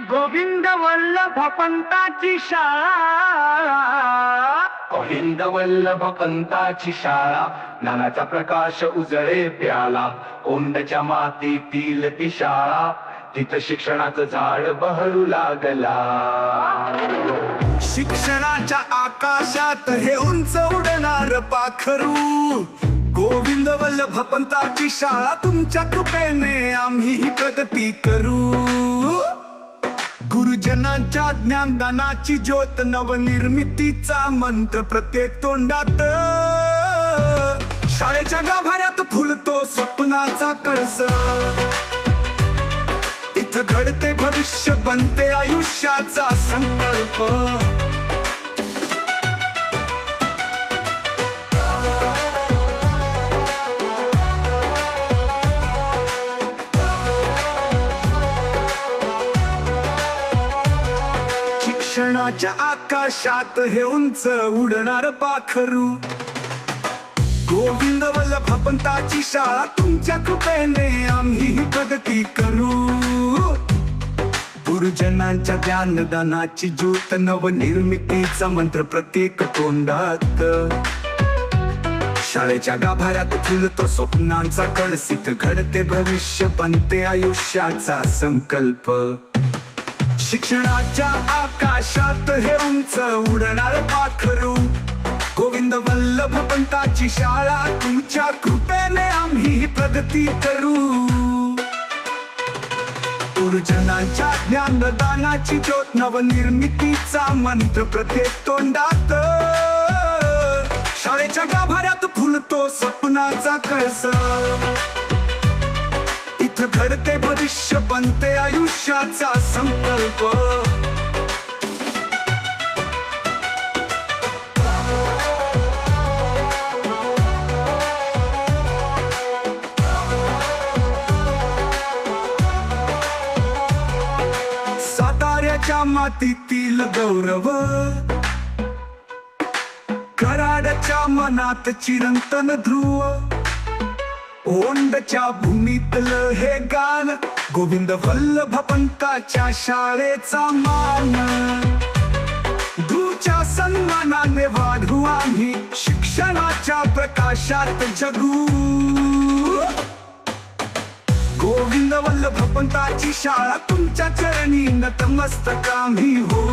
गोविंद वल्लभ पंताची शाळा. गोविंद वल्लभ पंताची शाळा ज्ञानाचा प्रकाश उजळे प्याला कोंडच्या मातीतील ती शाळा तिथं शिक्षणाचं झाड बहरू लागला. शिक्षणाच्या आकाशात हे उंच उडणार पाखरू. गोविंद वल्लभ पंताची शाळा तुमच्या कृपेने आम्ही ही प्रगती करू. गुरुजनांच्या ज्ञानदानाची ज्योत नवनिर्मितीचा मंत्र प्रत्येक तोंडात. शाळेच्या गाभाऱ्यात फुलतो स्वप्नाचा कळस इथं घडते भविष्य बनते आयुष्याचा संकल्प. शिक्षणाच्या आकाशात हे उंच उडणार पाखरू. गोविंद वल्लभ पंताची शाळा तुमच्या कृपेने आम्ही प्रगती करू. गुरुजनांच्या ज्ञानदानाची ज्योत नवनिर्मितीचा मंत्र प्रत्येक तोंडात. शाळेच्या गाभाऱ्यात फुलतो स्वप्नांचा कळसीत घडते भविष्य बनते आयुष्याचा संकल्प. शिक्षणाच्या आकाशात हे उंच उडणार पाखरू. गोविंद वल्लभ पंताची शाळा तुमच्या कृपेने आम्ही प्रगती करू. गुरुजनांच्या ज्ञानदानाची ज्योत नवनिर्मितीचा मंत्र प्रत्येक तोंडात. शाळेच्या गाभाऱ्यात फुलतो सपनाचा कळस. घडते भविष्य बनते आयुष्याचा संकल्प. साताऱ्याच्या मातीतील गौरव. कराडच्या मनात चिरंतन ध्रुव. ओंडच्या भूमीतलं हे गान गोविंद वल्लभ पंताच्या शाळेचा मान. दूच्या सन्मानाने वाढू आम्ही शिक्षणाच्या प्रकाशात जगू. गोविंद वल्लभ पंताची शाळा तुमच्या चरणी नतमस्तक आम्ही हो